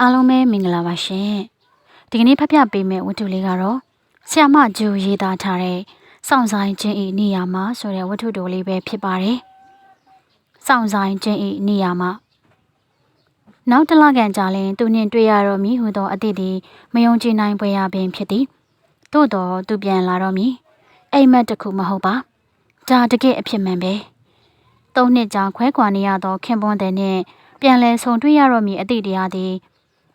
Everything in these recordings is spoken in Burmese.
အားလုံးပဲမင်္ဂလာပါရှင်ဒီကနေ့ဖတ်ပြပေးမယ့်ဝတ္ထုလေးကတော့ဆ iam မဂျူရေးသားထားတဲ့စောင့်ဆိုင်ခြင်းဤနေရာမှာဆိုတဲ့ဝတ္ထုတိုလေးပဲဖြစ်ပါတယ်စောင့်ဆိုင်ခြင်းဤနေရာမှာနောက်တစ်လခန့်ကြာလင်သူနှင့်တွေ့ရတော့မည်ဟုသောအသည့်သည်မယုံကြည်နိုင်ပွဲရပင်ဖြစ်သည်သို့တော်သူပြန်လာတော့မည်အိမ်မက်တစ်ခုမဟုတ်ပါဒါတကယ်အဖြစ်မှန်ပဲသုံးနှစ်ကြာခွဲခွာနေရသောခင်ပွန်းတဲ့နှင့်ပြန်လဲဆုံတွေ့ရတော့မည်အသည့်တရားသည်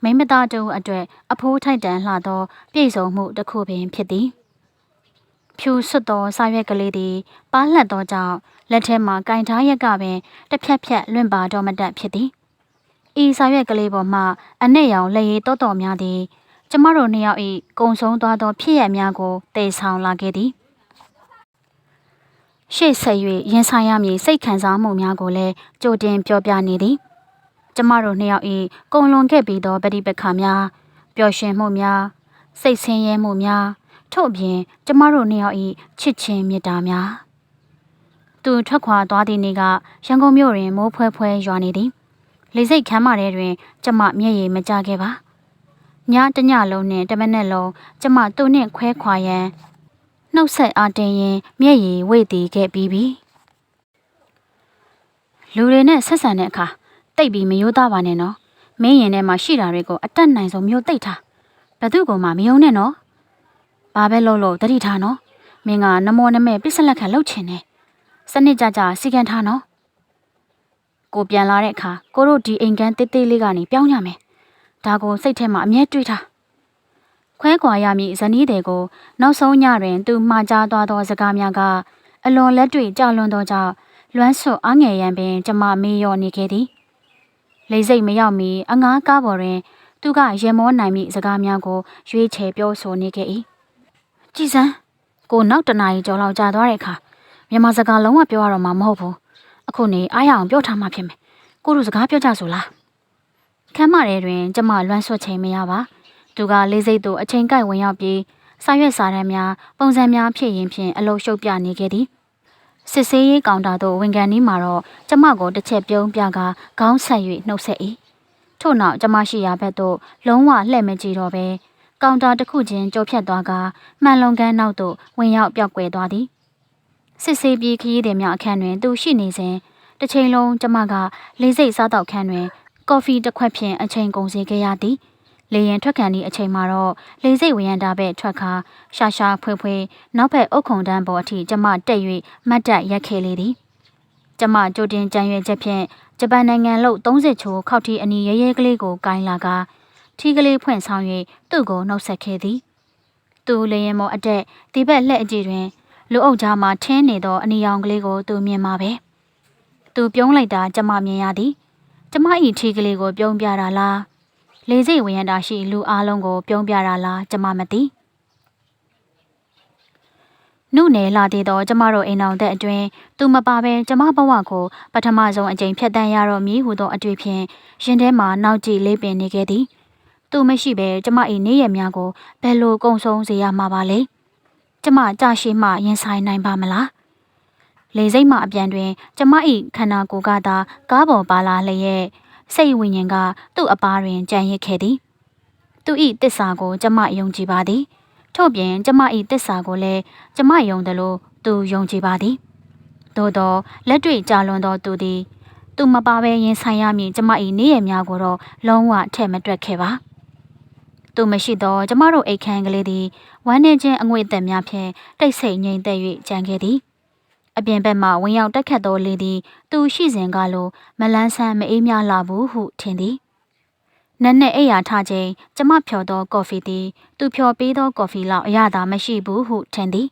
မိမသားတို့အတွက်အဖိုးထိုက်တန်လှသောပြည့်စုံမှုတစ်ခုပင်ဖြစ်သည်ဖြူဆွတ်သောစာရွက်ကလေးသည်ပါလှက်သောကြောင့်လက်ထဲမှကင်ထားရက်ကပင်တစ်ဖြက်ဖြက်လွင့်ပါတော့မတတ်ဖြစ်သည်ဤစာရွက်ကလေးပေါ်မှအ내ရောင်လက်ရည်တောတော်များသည်ကျမတို့နှစ်ယောက်၏ကုံဆုံးသွားသောဖြစ်ရများကိုတည်ဆောင်လာခဲ့သည်ရှေ့ဆက်၍ရင်ဆိုင်ရမည်စိတ်ခံစားမှုများကိုလည်းကြိုတင်ပြောပြနေသည် ကျမတို့နှစ်ယောက်၏ကုံလွန်ခဲ့ပြီးသောပဋိပက္ခများပျော်ရွှင်မှုများစိတ်ဆင်းရဲမှုများထို့အပြင်ကျမတို့နှစ်ယောက်၏ချစ်ချင်းမေတ္တာများသူထွက်ခွာသွားသည့်နေ့ကရန်ကုန်မြို့တွင်မိုးဖွဲဖွဲရွာနေသည်လေစိတ်ခမ်းမထဲတွင် ကျမမျက်ရည်မကျခဲ့ပါညတညလုံးနှင့်တမနက်လုံးကျမသူ့နှင့်ခွဲခွာရန်နှုတ်ဆက်အားတင်ရင်မျက်ရည်ဝေ့တည်ခဲ့ပြီးပြီလူတွေနဲ့ဆက်ဆံတဲ့အခါ တိတ်ပြီးမယိုးသားပါနဲ့နော်မင်းရင်ထဲမှာရှိတာတွေကိုအတက်နိုင်ဆုံးမျိုးတိတ်ထားဘသူ့ကောင်မှမယုံနဲ့နော်ဘာပဲလုပ်လို့တတိထားနော်မင်းကနမောနမဲပစ္စလက်ခံလှုပ်ချင်တယ်စနစ်ကြကြစီကံထားနော်ကိုပြန်လာတဲ့အခါကိုတို့ဒီအိမ်ကန်းတေးသေးလေးကနေပြောင်းရမယ်ဒါကိုစိတ်ထဲမှာအမြဲတွေးထားခွဲခွာရမည့်ဇနီးတွေကိုနောက်ဆုံးညတွင် သူမှားကြားသွားသောစကားများကအလွန်လက်တွေ့ကြလွန်သောကြောင့်လွမ်းဆွအားငယ်ရန်ပင်ကျမမေးလျော်နေခဲ့သည် လိမ့်စိတ်မရောက်မီအငားကားပေါ်တွင် သူကရေမောနိုင်မိစကားများကိုရွေးချယ်ပြောဆိုနေခဲ့၏ကြည်စမ်းကိုနောက်တနာရီကျော်လောက်ကြာသွားတဲ့အခါမြန်မာစကားလုံးဝပြောရတော့မှာမဟုတ်ဘူးအခုနေအားရအောင်ပြောထားမှဖြစ်မယ်ကိုတို့စကားပြောကြဆိုလားခမ်းမထဲတွင်ကျမလွမ်းဆွချိန်မရပါသူကလေးစိတ်သို့အချိန်ကိုက်ဝင်ရောက်ပြီးစာရွက်စာတမ်းများပုံစံများဖြစ်ရင်ဖြင့်အလုံးရှုပ်ပြနေခဲ့သည် စစ်ဆေးရေးကောင်တာသို့ဝင်ကန်နီးမှာတော့ကျမကိုတစ်ချက်ပြုံးပြကခေါင်းဆက်၍နှုတ်ဆက်၏ထို့နောက်ကျမရှိရာဘက်သို့လုံးဝလှည့်မကြည့်တော့ဘဲကောင်တာတစ်ခုချင်းကြော်ဖြတ်သွားကမှန်လုံကန်းနောက်သို့ဝင်ရောက်ပြောက်ကွယ်သွားသည်စစ်ဆေးပြီးခရီးသည်များအခန်းတွင်သူရှိနေစဉ်တစ်ချိန်လုံးကျမကလေးစိတ်စားတော့ခန်းတွင် ကော်ဖီတစ်ခွက်ဖြင့်အချိန်ကုန်စေခဲ့ရသည် လေရင်ထွက်ခံသည့်အချိန်မှာတော့လေစိတ်ဝရန်တာဘက်ထွက်ခါရှာရှာဖွေဖွေနောက်ဘက်အုတ်ခုံတန်းပေါ်အထိကျမတက်၍မတ်တက်ရက်ခဲ့လေသည်ကျမကြိုတင်ကြံရွယ်ချက်ဖြင့်ဂျပန်နိုင်ငံလို့30ချိုခောက်ထီအနီရဲရဲကလေးကိုကိုင်းလာကထီကလေးဖွင့်ဆောင်၍သူ့ကိုနှုတ်ဆက်ခဲ့သည်သူလေရင်မောအတက်ဒီဘက်လက်အကြည့်တွင်လူအုပ်ကြားမှထင်းနေသောအနီရောင်ကလေးကိုသူမြင်မှာပဲသူပြုံးလိုက်တာကျမမြင်ရသည်ကျမဤထီကလေးကိုပြုံးပြတာလား လေစိတ်ဝင်ရတာရှိလူအားလုံးကို ပြုံးပြတာလားကျမမသိနုနယ်လာသေးတော့ကျမတို့အိမ်တော်တဲ့အတွင်းသူမပါဘဲကျမဘဝကိုပထမဆုံးအကြိမ်ဖြတ်တန်းရတော့မည်ဟုသောအတွေ့ဖြင့်ရင်ထဲမှာနောက်ကြည့်လေးပင်နေခဲ့သည်သူမရှိဘဲကျမ၏နေရများကိုဘယ်လိုကုံဆုံးစေရမှာပါလဲကျမကြာရှိမှရင်ဆိုင်နိုင်ပါမလားလေစိတ်မှအပြန်တွင် ကျမ၏ခန္ဓာကိုယ်ကသာကားပေါ်ပါလာလျက် စိတ်ဝိညာဉ်ကသူ့အပါတွင်ကြံရစ်ခဲ့သည်သူ၏တစ္ဆာကိုကျမယုံကြည်ပါသည်ထို့ပြင်ကျမ၏တစ္ဆာကိုလည်းကျမယုံတယ်လို့သူယုံကြည်ပါသည်သို့သောလက်တွေ့ကြာလွန်သောသူသည်သူမပါဘဲရင်ဆိုင်ရမည်ကျမ၏နေရများကိုတော့လုံးဝထဲ့မတွက်ခဲ့ပါသူမရှိသောကျမတို့အိတ်ခမ်းကလေးသည်ဝမ်းနေခြင်းအငွေ့သက်များဖြင့်တိတ်ဆိတ်ငြိမ်သက်၍ကြံခဲ့သည် အပြင်ဘက်မှဝင်ရောက်တက်ခတ်သောလေသည် သူရှိစဉ်ကလိုမလန်းဆန်းမအေးမြလာဘူးဟုထင်သည်နက်နဲ့အိယာထချိန်ကျမဖြော်သောကော်ဖီသည်သူဖြော်ပေးသောကော်ဖီလောက်အရသာမရှိဘူးဟုထင်သည်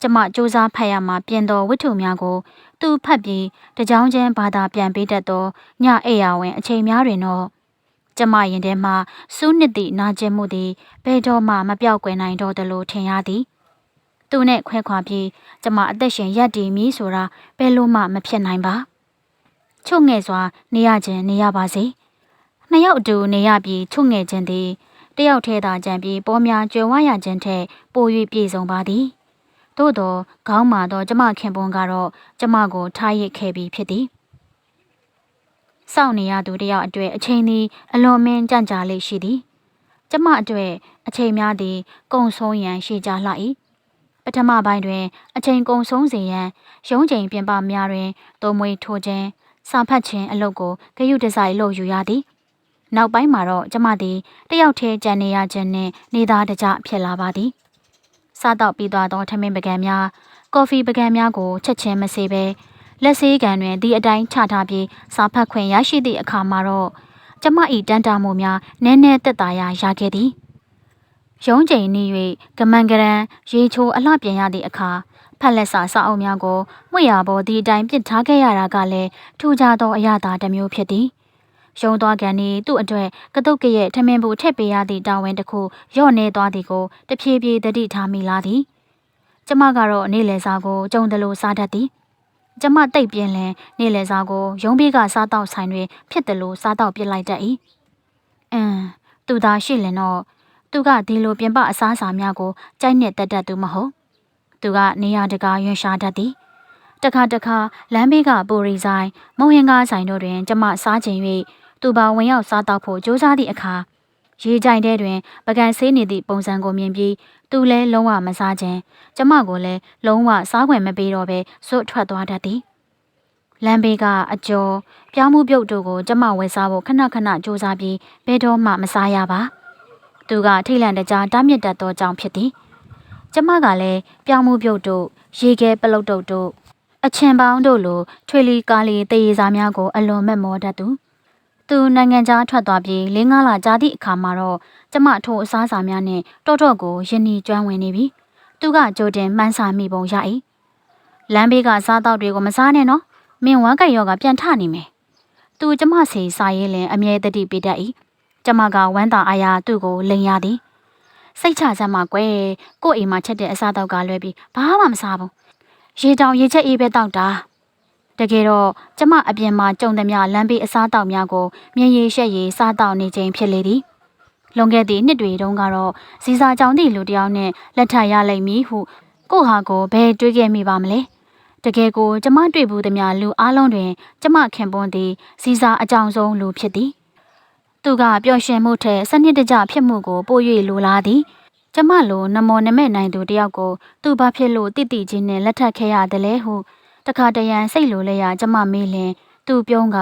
ကျမစူးစမ်းဖတ်ရမှပြင်သောဝတ္ထုများကို သူဖတ်ပြီးတကြောင်ချင်းဘာသာပြန်ပေးတတ်သောညအိယာဝင် အချိန်များတွင်တော့ကျမရင်ထဲမှစူးနှစ်သည့်နာကျင်မှုသည်ဘယ်တော့မှမပြောက်ကွယ်နိုင်တော့သလိုထင်ရသည် သူနဲ့ခွဲခွာပြီးကျမအသက်ရှင်ရပ်တည်မည်ဆိုတာဘယ်လို့မှမဖြစ်နိုင်ပါချုပ်ငယ်စွာနေရခြင်းနေရပါစေနှစ်ယောက်အတူနေရပြီးချုပ်ငယ်ခြင်းသည်တယောက်ထဲသာကြံပြီးပေါ်များကြွယ်ဝရခြင်းထက်ပို၍ပြည့်စုံပါသည်သို့သောခေါင်းမာသောကျမခင်ပွန်းကတော့ကျမကိုထားရစ်ခဲ့ပြီးဖြစ်သည်စောင့်နေရသူတယောက်အတွေ့အချိန်သည်အလွန်မင်းကြံ့ကြာလေးရှိသည်ကျမအတွေ့အချိန်များသည်ကုံဆုံးရန်ရှိကြလှ၏ ပထမပိုင်းတွင် အချိန်ကုံဆုံးစေရန်ရုံးချိန်ပြင်ပများတွင်သုံးမွေထိုးခြင်းစာဖတ်ခြင်းအလုပ်ကိုဂရုတစိုက်လုပ်ယူရသည်နောက်ပိုင်းမှာတော့ကျမသည်တယောက်တည်းကြံနေရခြင်းနှင့်နေသားတကြဖြစ်လာပါသည်စားတော့ပြီးသွားသောထမင်းပကံများကော်ဖီပကံများကိုချက်ချင်းမစေဘဲလက်ဆေးကန်တွင်ဒီအတိုင်းချထားပြီးစာဖတ်ခွင့်ရရှိသည့်အခါမှာတော့ကျမ၏တန်တာမှုများနည်းနည်းသက်သာရာရခဲ့သည် ရုံးချိန်နေ၍ကမန်ကရန်ရေချိုးအလှပြန်ရသည့်အခါဖက်လက်စာစာအုပ်များကိုမှွေရပေါ်ဒီအတိုင်းပစ်ထားခဲ့ရတာကလည်းထူးခြားသောအရာသာတစ်မျိုးဖြစ်သည်ရုံးသွားကန်ဤသူ့အတွေ့ကတုတ်ကရဲ့ထမင်းဘူးထက်ပေးရသည့်တာဝန်တစ်ခုရော့နေသွားသည်ကိုတဖြည်းဖြည်းတတိထားမိလာသည်ကျမကတော့နေ့လယ်စာကိုကြုံတယ်လို့စားတတ်သည်ကျမတိတ်ပြင်းလင်နေ့လယ်စာကိုရုံးဘေးကစားတော့ဆိုင်တွင်ဖြစ်တယ်လို့စားတော့ပြစ်လိုက်တတ်၏အင်းသူသာရှိလင်တော့ သူကဒီလိုပြင်ပအစားအစာများကိုကြိုက်နဲ့တက်တတ်သူမဟုတ်သူကနေရာတကာရွှင်ရှားတတ်သည်တခါတခါလမ်းဘေးကပူရီဆိုင်မုံဟင်ကားဆိုင်တို့တွင်ကျမစားခြင်း၍သူပါဝင်ရောက်စားတော့ဖို့ကြိုးစားသည့်အခါရေကြိုင်တဲ့တွင်ပကံဆေးနေသည့်ပုံစံကိုမြင်ပြီးသူလည်းလုံးဝမစားခြင်းကျမကိုလည်းလုံးဝစားခွင့်မပေးတော့ဘဲဇွတ်ထွက်သွားတတ်သည်လမ်းဘေးကအကျော်ပြောင်းမှုပြုတ်တို့ကိုကျမဝယ်စားဖို့ခဏခဏစူးစမ်းပြီးဘယ်တော့မှမစားရပါ သူကထိတ်လန့်တကြားတားမြစ်တတ်သောကြောင့်ဖြစ်သည်ကျမကလည်းပြောင်းမှုပြုတ်တို့ရေခဲပလုတ်တုတ်တို့အချင်ပေါင်းတို့လိုထွေလီကားလီတရေစာများကိုအလွန်မဲ့မောတတ်သူသူနိုင်ငံခြားထွက်သွားပြီး၄၅လကြာသည့်အခါမှာတော့ကျမထိုအစားအစာများနဲ့တော့တော့ကိုယဉ်နီကျွမ်းဝင်နေပြီသူကကြိုတင်မှန်းစာမိပုံရ၏လမ်းဘေးကစားတော့တွေကိုမစားနဲ့နော်မင်းဝမ်းကြိုက်ရောကပြန်ထနေမယ်သူကျမစီစာရေးလင်အမြဲတတိပေးတတ်၏ ကျမကဝမ်းသာအားရသူ့ကိုလိန်ရသည်စိတ်ချစမ်းမကွယ်ကို့အိမ်မှာချက်တဲ့အစားတော့ကလွဲပြီးဘာမှမစားဘူးရေတောင်ရေချက်အေးပဲတောက်တာတကယ်တော့ကျမအပြင်မှာကြုံသည်များလမ်းဘေးအစားတောက်များကိုမြင်ရည်ရှက်ရည်စားတောက်နေခြင်းဖြစ်လေသည်လွန်ခဲ့သည့်နှစ်တွေတုန်းကတော့ဇီစာကြောင်သည့်လူတစ်ယောက်နဲ့လက်ထပ်ရလိမ့်မည်ဟုကိုဟာကိုဘယ်တွေးခဲ့မိပါမလဲတကယ်ကိုကျမတွေ့ဘူးသည်များလူအလုံးတွင် ကျမခင်ပွန်းသည်ဇီစာအကြောင်းဆုံးလူဖြစ်သည် သူကပျော်ရွှင်မှုထက်စနစ်တကျဖြစ်မှုကိုပို၍လိုလားသည်ကျမလိုနမောနမဲ့နိုင်သူတယောက်ကိုသူဘာဖြစ်လို့တိတိချင်းနဲ့လက်ထပ်ခဲ့ရတယ်လဲဟုတခါတရံစိတ်လိုလဲရကျမမေးလင် သူပြုံးက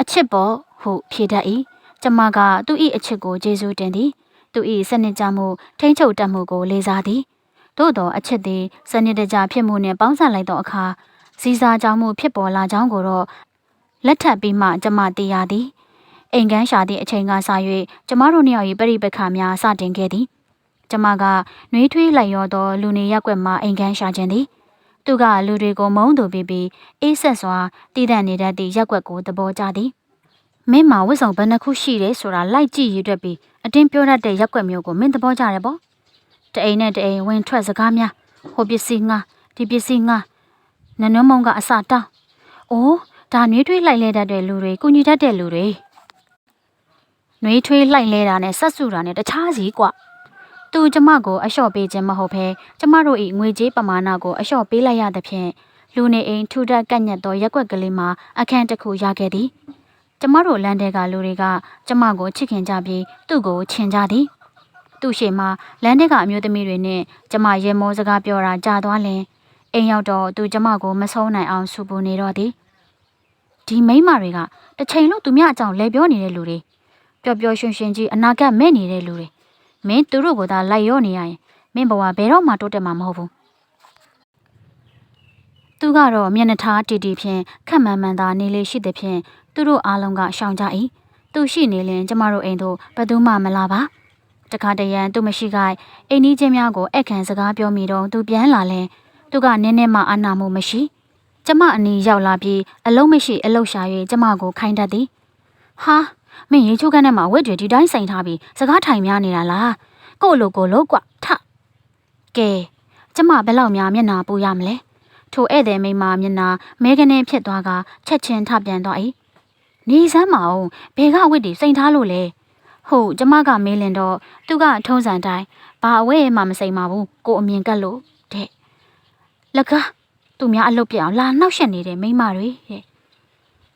အချစ်ပေါ်ဟုဖြေတတ်၏ကျမကသူ့၏အချစ်ကိုကျေးဇူးတင်သည်သူ၏စနစ်ကြမှုထိမ့်ချုပ်တတ်မှုကိုလေးစားသည်သို့သောအချစ်သည်စနစ်တကျဖြစ်မှုနှင့်ပေါင်းစပ်လိုက်သောအခါစီစာကြောင့်မှုဖြစ်ပေါ်လာကြောင်းကိုတော့လက်ထပ်ပြီးမှကျမသိရသည် အိမ်ကန်းရှာသည့်အချိန်ကစ၍ကျမတို့နှစ်ယောက်၏ပြိပခါများစတင်ခဲ့သည်ကျမကနှွေးထွေးလိုက်ရောသောလူနေရက်ွက်မှအိမ်ကန်းရှာခြင်းသည်သူကလူတွေကိုမုန်းသူပြီးပြီးအေးဆက်စွာတည်တံ့နေတတ်သည့်ရက်ွက်ကိုသဘောကျသည်မင်းမှာဝစ်ဆောင်ဘယ်နှခုရှိတယ်ဆိုတာလိုက်ကြည့်ရတဲ့ပြီးအတင်းပြောတတ်တဲ့ရက်ွက်မျိုးကိုမင်းသဘောကျတယ်ပေါ့တအိမ်နဲ့တအိမ်ဝင်ထွက်စကားများဟိုပစ္စည်းငါဒီပစ္စည်းငါနနွမ်းမုံကအစတောင်းအိုးဒါနှွေးထွေးလိုက်လဲတတ်တဲ့လူတွေကုညီတတ်တဲ့လူတွေ နှွေးထွေးလိုက်လဲတာနဲ့ဆက်စုတာနဲ့တခြားစီကွသူကျမကိုအလျှော့ပေးခြင်းမဟုတ်ဘဲကျမတို့၏ငွေကြေးပမာဏကိုအလျှော့ပေးလိုက်ရသဖြင့်လူနေအိမ်ထူထပ်ကန့်ညက်သောရက်ွက်ကလေးမှာအခန်းတစ်ခုရခဲ့သည်ကျမတို့လမ်းတဲကလူတွေကကျမကိုချစ်ခင်ကြပြီးသူ့ကိုချင်ကြသည်သူ့ရှေ့မှာလမ်းထဲကအမျိုးသမီးတွေနဲ့ကျမရေမောစကားပြောတာကြာသွားလင်အိမ်ရောက်တော့သူကျမကိုမဆုံးနိုင်အောင်ဆူပူနေတော့သည်ဒီမိန်းမတွေကတစ်ချိန်လုံးသူမြအကြောင်းလဲပြောနေတဲ့လူတွေ ပျော်ပျော်ရွှင်ရွှင်ကြီးအနာဂတ်မဲ့နေတဲ့လူတွေမင်းသူတို့ကသာလိုက်ရောနေရရင်မင်းဘဝဘယ်တော့မှတိုးတက်မှာမဟုတ်ဘူးသူကတော့မျက်နှာထားတီတီဖြင့်ခက်မှန်မှန်သာနေလေရှိသည်ဖြင့်သူတို့အားလုံးကရှောင်ကြ၏သူရှိနေလင်ကျမတို့အိမ်သို့ဘယ်သူမှမလာပါတခါတရံသူမရှိခိုင်အိမ်ကြီးချင်းများကိုအခန့်စကားပြောမိတော့သူပြန်လာလဲသူကနင်းနေမှအာနာမှုမရှိကျမအနီးရောက်လာပြီးအလုံးမရှိအလုရှာ၍ကျမကိုခိုင်းတတ်သည်ဟာ မင်းရေချိုးခန်းထဲမှာဝက်တွေဒီတိုင်းစိန်ထားပြီးစကားထိုင်များနေတာလားကို့လိုကိုလို့ကွထကဲကျမဘယ်လောက်များမျက်နာပူရမလဲထိုဧည့်သည်မိန်းမမျက်နာမဲကနေဖြစ်သွားကချက်ချင်းထပြန်သွား၏နေစမ်းမအောင်ဘယ်ကဝက်တွေစိန်ထားလို့လဲဟုတ်ကျမကမေးလင်တော့သူကထုံးစံတိုင်းဘာအဝဲမှမစိန်ပါဘူးကိုအမြင်ကတ်လို့တဲ့လကားသူများအလုပ်ပြအောင်လာနှောက်ရှက်နေတဲ့မိန်းမတွေတဲ့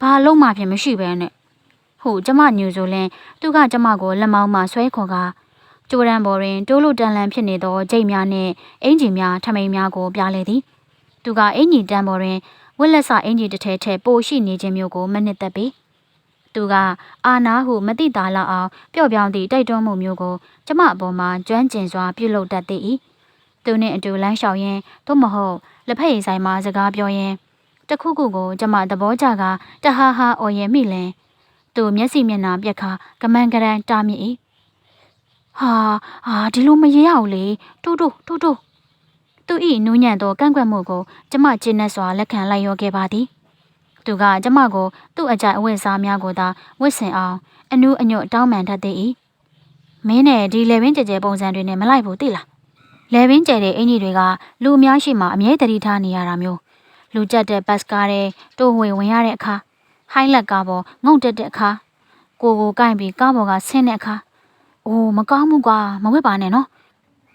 ဘာလုံးမှဖြစ်မရှိပဲနဲ့ ဟုတ်ကျမညူဆိုလင်းသူကကျမကိုလက်မောင်းမှဆွဲခေါ်ကကျိုးရန်ပေါ်တွင်တိုးလို့တန်လန်ဖြစ်နေသောကြိတ်များနှင့်အင်ဂျီများထမိန်များကိုပြလေသည်သူကအင်ဂျီတန်ပေါ်တွင်ဝက်လက်စအင်ဂျီတစ်ထဲထဲပိုရှိနေခြင်းမျိုးကိုမနစ်သက်ပေသူကအာနာဟုမတိတာလောက်အောင်ပျော့ပြောင်းသည့်တိုက်တွန်းမှုမျိုးကိုကျမအပေါ်မှာကျွမ်းကျင်စွာပြုလုပ်တတ်သည်သူနှင့်အတူလမ်းလျှောက်ရင်းသို့မဟုတ်လက်ဖက်ရည်ဆိုင်မှာစကားပြောရင်းတခုခုကိုကျမသဘောကျကတဟားဟာအော်ရင်မိလင် သူမျက်စိမျက်နှာပြက်ခါကမန်ကရန်တားမြစ်၏ဟာဟာဒီလိုမရရဘူးလေတူတူတူတူသူဤနူးညံ့သောကန့်ကွက်မှုကိုကျမကျင်းနဲ့စွာလက်ခံလိုက်ရောခဲ့ပါသည်သူကကျမကိုသူ့အကြိုက်အဝတ်စားများကိုသာဝတ်ဆင်အောင်အနူးအညွတ်တောင်းပန်တတ်သည်၏မင်းနဲ့ဒီလေပင်ကြဲကြဲပုံစံတွေနဲ့မလိုက်ဘူးသိလားလေပင်ကျဲတဲ့အင်ကြီးတွေကလူအများရှိမှအမြဲတမ်းထားနေရတာမျိုးလူကြက်တဲ့ဘတ်စကားတဲ့တိုးဝေဝင်ရတဲ့အခါ ဟိုင်းလက်ကားပေါ်ငုံတက်တဲ့အခါကိုကိုကိုင်ပြီးကားပေါ်ကဆင်းတဲ့အခါအိုးမကောင်းဘူးကွာမဝစ်ပါနဲ့နော်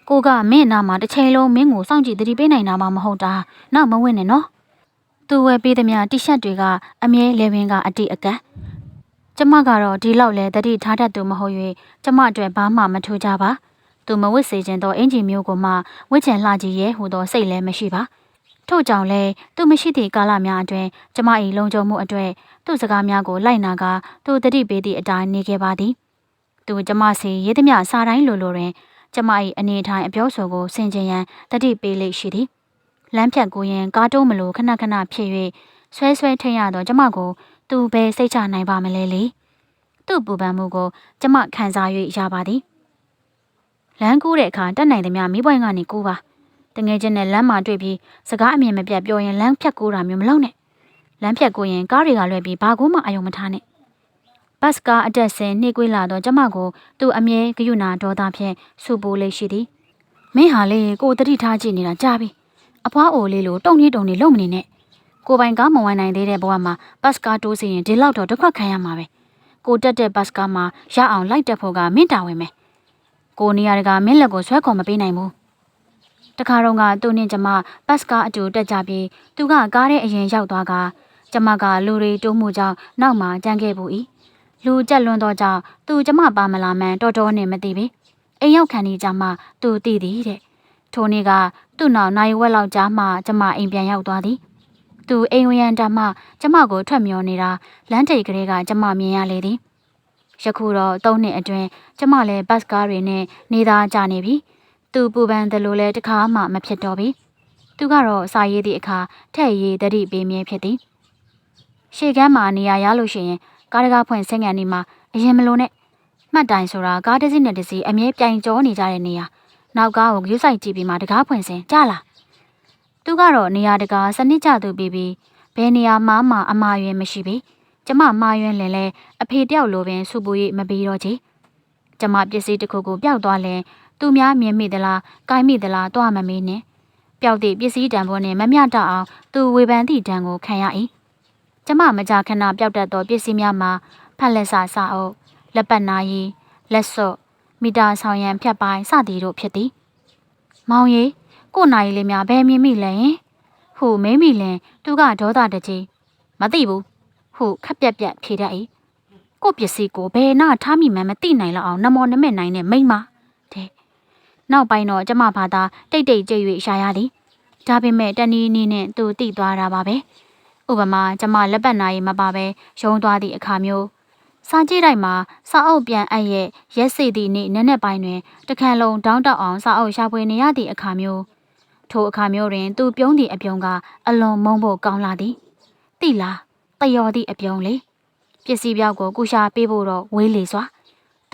ကိုကမင်းနာမှာတစ်ချိန်လုံးမင်းကိုစောင့်ကြည့်တတိပေးနိုင်တာမှမဟုတ်တာနောက်မဝင့်နဲ့နော်သူဝယ်ပေးသမျှတီရှပ်တွေကအမြဲလေပင်ကအတိအကန့်ကျမကတော့ဒီလောက်လဲတတိထားတတ်သူမဟုတ်၍ကျမအတွက်ဘာမှမထူကြပါသူမဝစ်စေခြင်းသောအင်ဂျီမျိုးကိုမှဝစ်ချင်လှကြည့်ရဲဟူသောစိတ်လည်းမရှိပါ ထို့ကြောင့်လဲသူမရှိသည့်ကာလများအတွင်းကျမ၏လုံခြုံမှုအတွေ့သူ့စကားများကိုလိုက်နာကသူတတိပေးသည့်အတိုင်းနေခဲ့ပါသည်သူကျမစီရေးသည်မြစာတိုင်းလိုလိုတွင်ကျမ၏အနေထိုင်အပြောဆိုကိုဆင်ခြင်ရန်တတိပေးလိမ့်ရှိသည်လမ်းဖြတ်ကိုရင်ကားတုံးမလို့ခဏခဏဖြစ်၍ဆွဲဆွဲထိန်ရသောကျမကိုသူပဲစိတ်ချနိုင်ပါမလဲလေသူ့ပူပန်မှုကိုကျမခံစား၍ရပါသည်လမ်းကူးတဲ့အခါတက်နိုင်သည်များမိပွင့်ကနေကူးပါ တငယ်ချင်းနဲ့လမ်းမှာတွေ့ပြီးစကားအမြင်မပြတ်ပြောရင်လမ်းဖြတ်ကူးတာမျိုးမလုပ်နဲ့လမ်းဖြတ်ကူးရင်ကားတွေကလွှဲပြီးဘာကူမှအယုံမထားနဲ့ဘတ်စကားအတက်ဆင်းနှိကွေးလာတော့ကျမကိုသူ့အမြဲဂယုဏဒေါသဖြင့်ဆူပူလေးရှိသည်မင်းဟာလေကိုတတိထားကြည့်နေတာကြားပြီအဖွားအိုလေးလိုတုံနေတုံနေလုံမနေနဲ့ကိုပိုင်ကားမဝိုင်းနိုင်သေးတဲ့ဘဝမှာဘတ်စကားတိုးစီရင်ဒီလောက်တော့တစ်ခွက်ခံရမှာပဲကိုတက်တဲ့ဘတ်စကားမှာရအောင်လိုက်တက်ဖို့ကမင်းတာဝန်ပဲကိုနေရာတကာမင်းလက်ကိုဆွဲခေါ်မပေးနိုင်ဘူး တခါတော့ကသူ့နဲ့ကျမဘတ်စကားအတူတက်ကြပြီးသူကကားတဲ့အရင်ရောက်သွားကကျမကလူတွေတိုးမှုကြောင့်နောက်မှကြမ်းခဲ့ဘူး၏လူကြက်လွန်းတော့ကြောင့်သူကျမပါမလာမှန်တော်တော်နဲ့မသိပြီအိမ်ရောက်ခံနေကြမှသူသိသည်တဲ့ထိုနေ့ကသူ့နောက်နိုင်ဝက်လောက်ကြာမှကျမအိမ်ပြန်ရောက်သွားသည်သူအိမ်ဝရန်တမှကျမကိုထွက်မျောနေတာလမ်းထိပ်ကလေးကကျမမြင်ရလေသည်ယခုတော့၃နှစ်အတွင်းကျမလည်းဘတ်ကားတွေနဲ့နေသားကြနေပြီ သူပူပန်တယ်လို့လည်းတခါမှမဖြစ်တော့ပြီသူကတော့စာရေးသည့်အခါထက်ရေးတတိပေးမြဲဖြစ်သည်ရှေ့ကမ်းမှာနေရာရလို့ရှိရင်ကားတကားဖွင့်ဆင်းငံနေမှာအရင်မလို့နဲ့မှတ်တိုင်ဆိုတာကားတစ်စီးနဲ့တစ်စီးအမြဲပြိုင်ကြောနေကြတဲ့နေရာနောက်ကားကိုဂရုစိုက်ကြည့်ပြီးမှတကားဖွင့်စင်ကြလားသူကတော့နေရာတကာစနစ်ကျသူပြီးပြီးဘယ်နေရာမှမှအမာရွင်မရှိပြီကျမမာရွင်လင်လဲအဖေတယောက်လိုပင်စုပူ၍မပြီးတော့ချေကျမပစ္စည်းတစ်ခုကိုပျောက်သွားလဲ သူများမြင်မိသလားကိုင်းမိသလားတော့မမေးနဲ့ပျောက်သည့်ပစ္စည်းတံပိုးနဲ့မမျှတအောင်သူဝေဖန်သည့်တံကိုခံရ၏ကျမမကြာခဏပျောက်တတ်သောပစ္စည်းများမှာဖက်လက်စာစာအုပ်လက်ပတ်နာရီလက်စော့မီတာဆောင်ရန်ဖြတ်ပိုင်းစသည်တို့ဖြစ်သည်မောင်ရီကိုနိုင်လေးများဘယ်မြင်မိလဲဟင်ဟုမင်းမိလင်သူကဒေါသတကြီးမသိဘူးဟုခက်ပြက်ပြက်ဖြေတတ်၏ကိုပစ္စည်းကိုဘယ်နာထားမိမှန်းမသိနိုင်လောက်အောင်နမောနမက်နိုင်တဲ့မိမတဲ့ နောက်ပိုင်းတော့ကျမဘာသာတိတ်တိတ်ကြွ၍ရှာရသည်ဒါပေမဲ့တဏီနီနဲ့သူတိသွားတာပါပဲဥပမာကျမလက်ပတ်နာရီမပါပဲရုံးသွားသည့်အခါမျိုးစာကြည့်တိုင်းမှာစာအုပ်ပြန်အပ်ရဲ့ရက်စီသည့်နေ့နက်နက်ပိုင်းတွင်တခန့်လုံးတောင်းတောက်အောင်စာအုပ်ရှာဖွေနေရသည့်အခါမျိုးထိုအခါမျိုးတွင် သူပြုံးသည့်အပြုံးကအလွန်မုန်းဖို့ကောင်းလာသည်တိလားတယော်သည့်အပြုံးလေပစ္စည်းပြောက်ကိုကုရှာပေးဖို့တော့ဝေးလေစွာ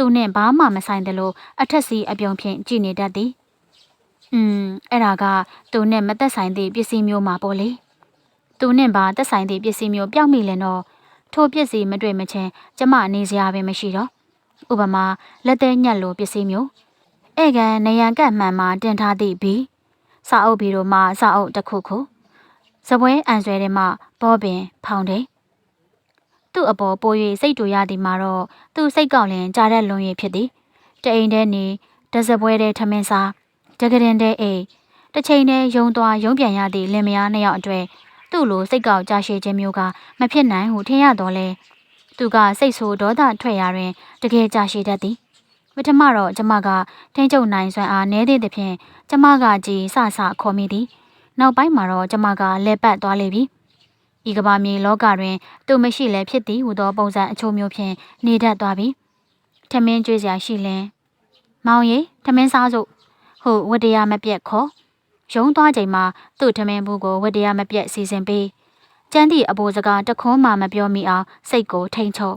သူနှင့်ဘာမှမဆိုင်သလိုအထက်စီအပြုံးဖြင့်ကြည်နေတတ်သည်อืมအဲ့ဒါကသူနဲ့မသက်ဆိုင်သည့်ပစ္စည်းမျိုးမှာပေါ့လေသူနဲ့ပါသက်ဆိုင်သည့်ပစ္စည်းမျိုးပျောက်မိလည်းတော့ထိုပစ္စည်းမတွေ့မချင်းကျမနေစရာပဲမရှိတော့ဥပမာလက်သေးညက်လိုပစ္စည်းမျိုးဧကန်နယံကတ်မှန်မှာတင်ထားသည့်ဘီစာအုပ်ဘီတို့မှစာအုပ်တစ်ခုခုစပွဲအန်ဆွဲထဲမှဘောပင်ဖောင်တယ် သူ့အပေါ်ပိုး၍စိတ်တူရသည်မှာတော့သူ့စိတ်ကောက်လင်ကြားတဲ့လွန်ရည်ဖြစ်သည်တအိမ်ထဲနေတစပွဲထဲထမင်းစားတကရင်တဲ့အိမ်တစ်ချိန်တည်းယုံသွားယုံပြန်ရသည့်လင်မယားနှစ်ယောက်အတွေ့သူ့လိုစိတ်ကောက်ကြရှည်ခြင်းမျိုးကမဖြစ်နိုင်ဟုထင်ရတော့လေသူကစိတ်ဆိုးဒေါသထွက်ရာတွင်တကယ်ကြရှည်တတ်သည်ပထမတော့ကျမကထိန်းချုပ်နိုင်စွမ်းအားနည်းသေးသဖြင့်ကျမကကြည်ဆဆခေါ်မိသည်နောက်ပိုင်းမှာတော့ကျမကလက်ပတ်သွားလေပြီ ဤကဘာမြေလောကတွင်သူမရှိလဲဖြစ်သည်ဟူသောပုံစံအချို့မျိုးဖြင့်နေတတ်သွားပြီထမင်းကျွေးစရာရှိလင်မောင်ရီထမင်းစားစို့ဟုဝတ္တရားမပြတ်ခေါ်ရုံးသွားချိန်မှာသူ့ထမင်းဘူးကိုဝတ္တရားမပြတ်စီစဉ်ပေးကျန်းသည့်အဘိုးစကားတခွန်းမှမပြောမိအောင်စိတ်ကိုထိန်ချုပ်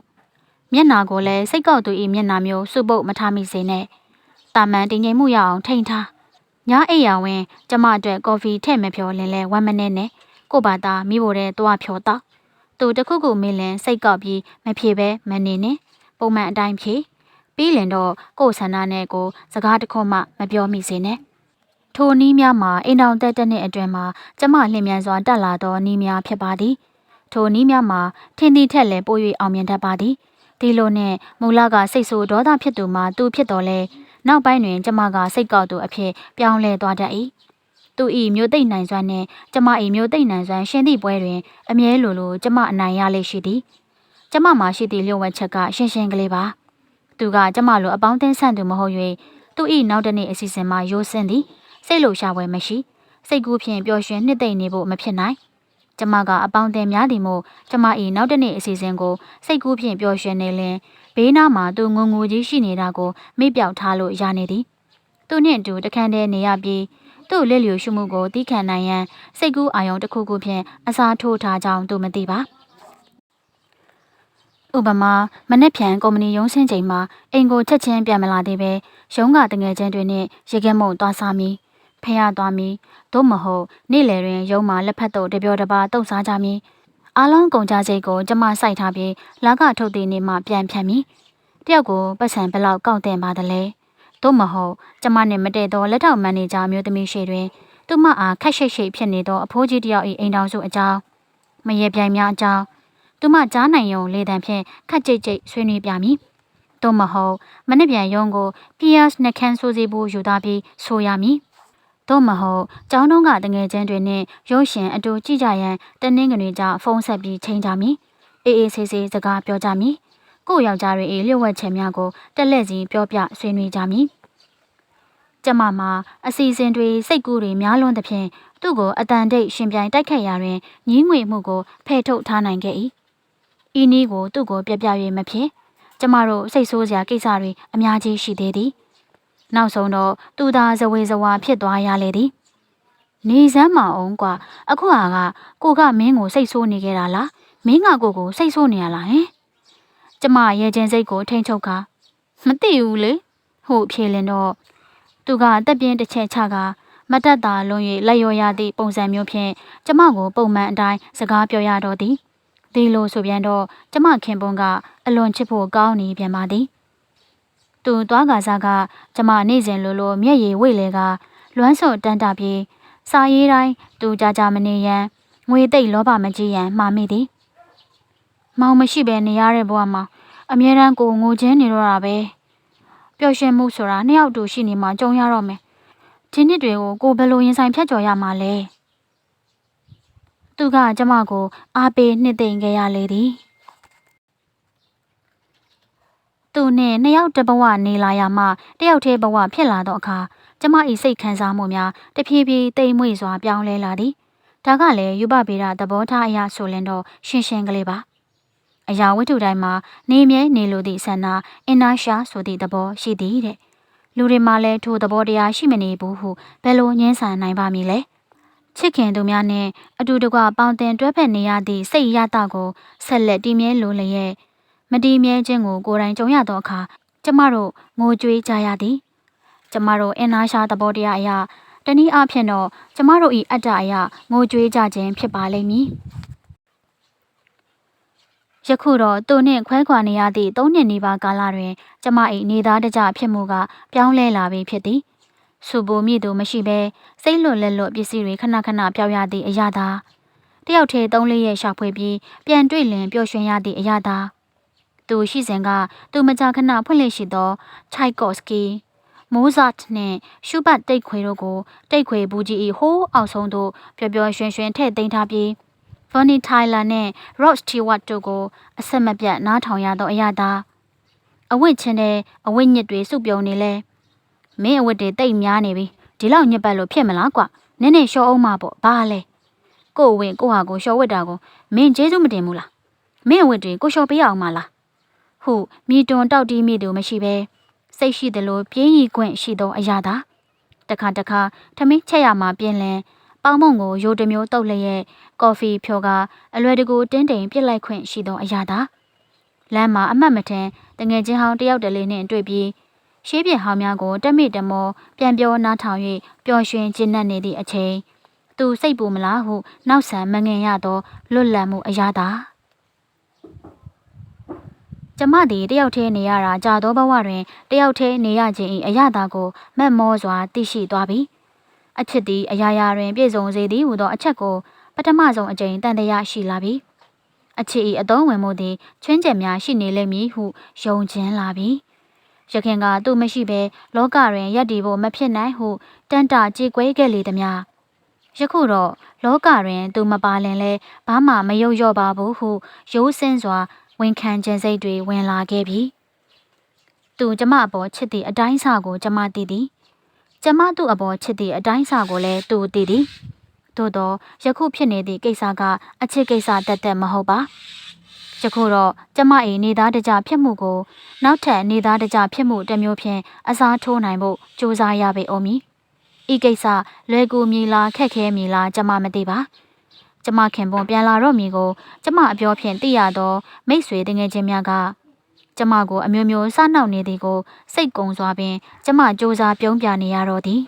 မျက်နာကိုလည်းစိတ်ကောက်သူ၏မျက်နာမျိုးစုပုတ်မထားမိစေနဲ့တာမန်တည်ငြိမ်မှုရအောင်ထိန်ထားညအိပ်ရဝင်ကျမအတွက်ကော်ဖီထည့်မဖြော်လင်းလဲဝမ်းမနဲ့နဲ့ ကို့ဘာသာမိဖို့တဲ့တွားဖြော်တော့သူတခုခုမေးလင်စိတ်ကောက်ပြီးမဖြေပဲမနေနဲ့ပုံမှန်အတိုင်းဖြေပြီးလင်တော့ကို့ဆန္ဒနဲ့ကို စကားတခွန်းမှမပြောမိစေနဲ့ထိုနီးများမှာအိမ်တော်တက်တဲ့နှစ်အတွင်းမှာကျမလျင်မြန်စွာတက်လာသောနီးများဖြစ်ပါသည်ထိုနီးများမှာထင်းသည့်ထက်လည်းပို၍အောင်မြင်တတ်ပါသည်ဒီလိုနဲ့မူလကစိတ်ဆိုးဒေါသဖြစ်သူမှာသူဖြစ်တော်လဲနောက်ပိုင်းတွင် ကျမကစိတ်ကောက်သူအဖြစ်ပြောင်းလဲသွားတတ်၏ သူဤမျိုးသိမ့်နိုင်စွမ်းနှင့်ကျမဤမျိုးသိမ့်နိုင်စွမ်းရှင်သည့်ပွဲတွင်အမြဲလိုလိုကျမအနိုင်ရလေရှိသည်ကျမမှာရှိသည့်လျှို့ဝှက်ချက်ကရှင်းရှင်းကလေးပါသူကကျမလိုအပေါင်းအသင်းဆန့်သူမဟုတ်၍သူဤနောက်တစ်နေ့အစီအစဉ်မှာရိုးစင်းသည်စိတ်လိုရှာပွဲမရှိစိတ်ကူးဖြင့်ပျော်ရွှင်နှစ်သိမ့်နေဖို့မဖြစ်နိုင်ကျမကအပေါင်းအသင်းများသည်မို့ကျမဤနောက်တစ်နေ့အစီအစဉ်ကိုစိတ်ကူးဖြင့်ပျော်ရွှင်နေလင်ဘေးနားမှာသူငုံငူကြီးရှိနေတာကိုမေ့ပြောက်ထားလို့ရနေသည်သူနှင့်အတူတခန်းတည်းနေရပြီး သူ့လက်လျူရှုမှုကိုတီးခံနိုင်ရန်စိတ်ကူးအာရုံတစ်ခုခုဖြင့်အစားထိုးထားကြောင်းသူမသိပါဥပမာမနက်ဖြန်ကုမ္ပဏီရုံးဆင်းချိန်မှာအိမ်ကိုချက်ချင်းပြန်မလာသေးပဲရုံးကတငယ်ချင်းတွေနဲ့ရေခဲမုံသွားစားမည်ဖះသွားမည်သို့မဟုတ်နေ့လယ်တွင်ရုံးမှာလက်ဖက်တော့တပြောတပါတုံစားကြမည်အားလုံးကုန်ကြစိတ်ကိုကျမစိုက်ထားပြီးလာကထုတ်တဲ့နေ့မှပြန်ဖြတ်မည်တယောက်ကိုပတ်စံဘလောက်ကောက်တင်ပါသလဲ သို့မဟုတ်ကျမနဲ့မတည့်သောလက်ထောက်မန်နေဂျာမျိုးသမီးရှိတွင်သူမအားခက်ရှိတ်ရှိတ်ဖြစ်နေသောအဖိုးကြီးတယောက်၏အိမ်တော်စုအကြောင်းမရေပြိုင်များအကြောင်းသူမကြားနိုင်ရုံလေတံဖြင့်ခက်ကြိတ်ကြိတ်ဆွေးနွေးပြမည်သို့မဟုတ်မနစ်ပြန်ရုံးကို PS နှက်ခမ်းဆိုးစီဖို့ယူသားပြီးဆိုရမည်သို့မဟုတ်ကျောင်းတုံးကတငယ်ချင်းတွေနဲ့ရုပ်ရှင်အတူကြည့်ကြရန်တနင်္ဂနွေကြဖုန်းဆက်ပြီးချိန်ကြမည်အေးအေးဆေးဆေးစကားပြောကြမည် ကို့ယောက်ျားတွေအေးလျှို့ဝှက်ချက်များကိုတက်လက်စီပြောပြဆွေးနွေးကြမည်ကျမမှာအစီအစဉ်တွေစိတ်ကူးတွေများလွန်းသဖြင့်သူ့ကိုအတန်တိတ်ရှင်ပြိုင်တိုက်ခတ်ရာတွင်ညီးငွေမှုကိုဖယ်ထုတ်ထားနိုင်ခဲ့၏ဤနည်းကိုသူ့ကိုပြပြ၍မဖြစ်ကျမတို့စိတ်ဆိုးစရာကိစ္စတွေအများကြီးရှိသေးသည်နောက်ဆုံးတော့သူသာဇဝေဇဝါဖြစ်သွားရလေသည်နေစမ်းမအောင်ကွာအခုဟာကကိုကမင်းကိုစိတ်ဆိုးနေခဲ့တာလားမင်းကကိုကိုစိတ်ဆိုးနေရလားဟင် ကျမရဲ့ချင်းစိတ်ကိုထိန်ချုပ်ခါမသိဘူးလေဟုတ်ဖြေလင်တော့သူကတက်ပြင်းတစ်ချက်ချကမတက်တာလုံး၍လက်ရောရသည့်ပုံစံမျိုးဖြင့်ကျမကိုပုံမှန်အတိုင်းစကားပြောရတော့သည်ဒီလိုဆိုပြန်တော့ကျမခင်ပွန်းကအလွန်ချစ်ဖို့ကောင်းနေပြန်ပါသည်သူသွားကစားကကျမနေ့စဉ်လိုလိုမျက်ရည်ဝိတ်လေကလွမ်းစော့တန်းတာပြီးစာရေးတိုင်းသူကြကြမနေရန်ငွေသိပ်လောဘမကြီးရန်မှာမိသည်မောင်မရှိပဲနေရတဲ့ဘဝမှာ အမြဲတမ်းကိုငိုချင်းနေတော့တာပဲပျော်ရွှင်မှုဆိုတာနှစ်ယောက်တူရှိနေမှကြုံရတော့မယ်ဒီနှစ်တွေကိုကိုဘယ်လိုရင်ဆိုင်ဖြတ်ကျော်ရမှာလဲသူကကျမကို အားပေးနှစ်သိမ့်ခဲ့ရလေသည်သူနဲ့နှစ်ယောက်တဘဝနေလာရမှတယောက်တည်းဘဝဖြစ်လာတော့အခါကျမ၏စိတ်ခံစားမှုများတဖြည်းဖြည်းတိမ်မွေ့စွာပြောင်းလဲလာသည်ဒါကလည်းယူပဗေဒသဘောထားအရဆိုရင်တော့ရှင်းရှင်းကလေးပါ အရာဝတ္ထုတိုင်းမှာနေမြဲနေလိုသည့်ဆန္ဒအင်နာရှာဆိုသည့်သဘောရှိသည်တဲ့လူတွေမှာလည်းထိုသဘောတရားရှိမနေဘူးဟုဘယ်လိုငင်းဆန်နိုင်ပါမည်လဲချစ်ခင်သူများနဲ့အတူတကွပေါင်းတင်တွဲဖက်နေရသည့်စိတ်ရတကိုဆက်လက်တည်မြဲလိုလျက်မတည်မြဲခြင်းကိုကိုယ်တိုင်ကြုံရသောအခါကျမတို့ငိုကြွေးကြရသည်ကျမတို့အင်နာရှာသဘောတရားအရာတနည်းအားဖြင့်တော့ကျမတို့ဤအတ္တအရာငိုကြွေးကြခြင်းဖြစ်ပါလိမ့်မည် ယခုတော့သူနှင့်ခွဲခွာနေရသည့်၃နှစ်နီးပါးကာလတွင်ကျမ၏နေသားတကြဖြစ်မှုကပြောင်းလဲလာပြီဖြစ်သည်စူပိုမြင့်သူမရှိဘဲစိတ်လွတ်လက်လွတ်ပစ္စည်းတွေခဏခဏပျောက်ရသည့်အရာသာတယောက်တည်းသုံးလေးရဲ့ရှာဖွေပြီးပြန်တွေ့လင်ပျော်ရွှင်ရသည့်အရာသာသူရှိစဉ်ကသူမကြာခဏဖွင့်လှစ်ရှိသောချိုက်ကော့စကီမိုးဇတ်နှင့်ရှုဘတ်တိတ်ခွေတို့ကိုတိတ်ခွေဘူးကြီး၏ဟိုးအောက်ဆုံးသို့ပျော်ပျော်ရွှင်ရွှင်ထည့်သိမ်းထားပြီး Bonnie Tyler နဲ့ Rod Stewart တို့ကိုအဆက်မပြတ်နားထောင်ရသောအရာသာအဝတ်ချင်းတဲ့အဝတ်ညစ်တွေစုပ်ပြုံနေလဲမင်းအဝတ်တွေတိတ်များနေပြီဒီလောက်ညစ်ပတ်လို့ဖြစ်မလားကွနည်းနည်းရှော့အောင်မပေါ့ဘာလဲကို့အဝင်ကို့ဟာကိုရှော့ဝတ်တာကိုမင်းကျေးဇူးမတင်ဘူးလားမင်းအဝတ်တွေကိုရှော့ပေးအောင်မလားဟုမြေတွန်တောက်တီးမိသူမရှိဘဲစိတ်ရှိသလိုပြင်းရီခွင့်ရှိသောအရာသာတခါတခါထမင်းချက်ရမှာပြင်းလန်း ပေါင်းမုံကိုရိုးတစ်မျိုးတုပ်လျက်ကော်ဖီဖြော်ကအလွယ်တကူတင်းတိမ်ပြစ်လိုက်ခွင့်ရှိသောအရာသာလမ်းမှာအမှတ်မထင်တငယ်ချင်းဟောင်းတယောက်တလေးနဲ့တွေ့ပြီးရှေးပြဟောင်းများကိုတက်မိတမောပြန်ပြောနားထောင်၍ပျော်ရွှင်ကျဉ်းနေသည့်အချိန်သူစိတ်ပူမလားဟုနောက်ဆံမငင်ရသောလွတ်လပ်မှုအရာသာကျမသည်တယောက်တည်းနေရတာကြာသောဘဝတွင်တယောက်တည်းနေရခြင်း၏အရာသာကိုမက်မောစွာသိရှိသွားပြီ အချစ်သည်အရာရာတွင်ပြည့်စုံစေသည်ဟူသောအချက်ကိုပထမဆုံးအကြိမ်တန်တရားရှိလာပြီအချစ်၏အသုံးဝင်မှုသည်ချွင်းချက်များရှိနေလိမ့်မည်ဟုယုံကျင်လာပြီရခင်ကသူမရှိဘဲလောကတွင်ယက်တည်ဖို့မဖြစ်နိုင်ဟုတန်တာကြေကွဲခဲ့လေသည်များယခုတော့လောကတွင် သူမပါလင်လဲဘာမှမယုံလျော့ပါဘူးဟုရိုးစင်းစွာ ဝန်ခံခြင်းစိတ်တွေဝင်လာခဲ့ပြီသူကျမအပေါ်ချစ်သည့်အတိုင်းစာကိုကျမသိသည် ကျမသူ့အပေါ်ချစ်သည့်အတိုင်းစာကိုလည်းသူသိသည်သို့တော့ယခုဖြစ်နေသည့်ကိစ္စကအချစ်ကိစ္စတက်တက်မဟုတ်ပါယခုတော့ကျမ၏နေသားတကြဖြစ်မှုကို နောက်ထပ်နေသားတကြဖြစ်မှုတစ်မျိုးဖြင့်အစားထိုးနိုင်ဖို့ကြိုးစားရပေအောင်မည်ဤကိစ္စလွယ်ကူမည်လားခက်ခဲမည်လားကျမမသိပါကျမခင်ပွန်ပြန်လာတော့မည်ကို ကျမအပြောဖြင့်သိရသောမိတ်ဆွေတငယ်ချင်းများက ကျမကိုအမျိုးမျိုးစနှောက်နေသည်ကိုစိတ်ကုံစွာပင်ကျမစ조사ပြုံးပြနေရတော့သည်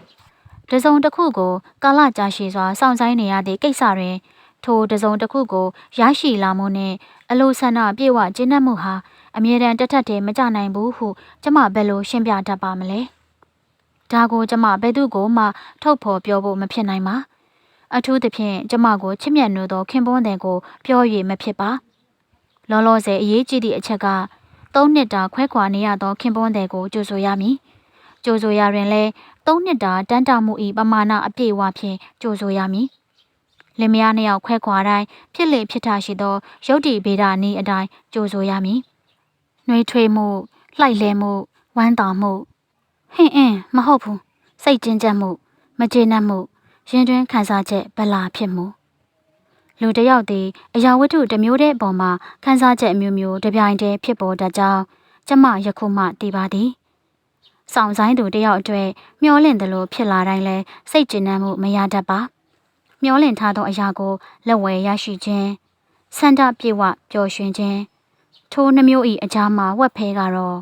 တစုံတစ်ခုကိုကာလကြာရှည်စွာစောင့်ဆိုင်နေရသည့်ကိစ္စတွင်ထိုတစုံတစ်ခုကိုရရှိလာမှုနှင့်အလိုဆန္ဒပြေဝကျင့်တတ်မှုဟာအမြဲတမ်းတက်ထက်တည်းမကြနိုင်ဘူးဟုကျမဘယ်လိုရှင်းပြတတ်ပါမလဲဒါကိုကျမဘယ်သူကိုမှထုတ်ဖော်ပြောဖို့မဖြစ်နိုင်ပါအထူးသဖြင့်ကျမကိုချစ်မြတ်နိုးသောခင်ပွန်းတဲ့ကိုပြော၍မဖြစ်ပါလောလောဆယ်အရေးကြီးသည့်အချက်က သုံးနှစ်တာခွဲခွာနေရသောခင်ပွန်းတဲ့ကိုကြိုဆိုရမည်ကြိုဆိုရတွင်လည်းသုံးနှစ်တာတန်းတာမှု၏ပမာဏအပြည့်အဝဖြင့်ကြိုဆိုရမည်လင်မယားနှစ်ယောက်ခွဲခွာတိုင်းဖြစ်လေဖြစ်တာရှိသောရုပ်တည်ဗေဒနည်းအတိုင်းကြိုဆိုရမည်နှွေးထွေးမှုလှိုက်လဲမှုဝမ်းသာမှုဟင်းအင်းမဟုတ်ဘူးစိတ်ကျဉ်ကျပ်မှု မကျေနပ်မှုရင်တွင်းခံစားချက်ဗလာဖြစ်မှု လူတစ်ယောက်သည်အရာဝတ္ထုတစ်မျိုးတည်းအပေါ်မှာခံစားချက်အမျိုးမျိုးတစ်ပြိုင်တည်းဖြစ်ပေါ်တတ်ကြောင်းကျမယခုမှသိပါသည်။ဆောင်ဆိုင်သူတယောက်အတွက်မျောလင့်တယ်လို့ဖြစ်လာတိုင်းလဲစိတ်ကျဉ်နှံ့မှုမရတတ်ပါ။မျောလင့်ထားသောအရာကိုလက်ဝယ်ရရှိခြင်းစန္ဒပြေဝပျော်ရွှင်ခြင်းထိုနှမျိုးဤအကြားမှာဝက်ဖဲကတော့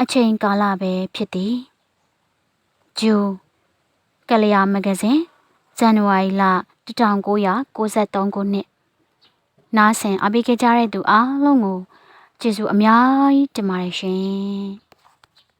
အချိန်ကာလပဲဖြစ်သည်။ဂျူကလျာမဂဇင်းဇန်နဝါရီလ 1993ခုနှစ်နားဆင်အပိခဲ့ကြတဲ့သူအားလုံးကိုကျေးဇူးအများကြီးတင်ပါတယ်ရှင်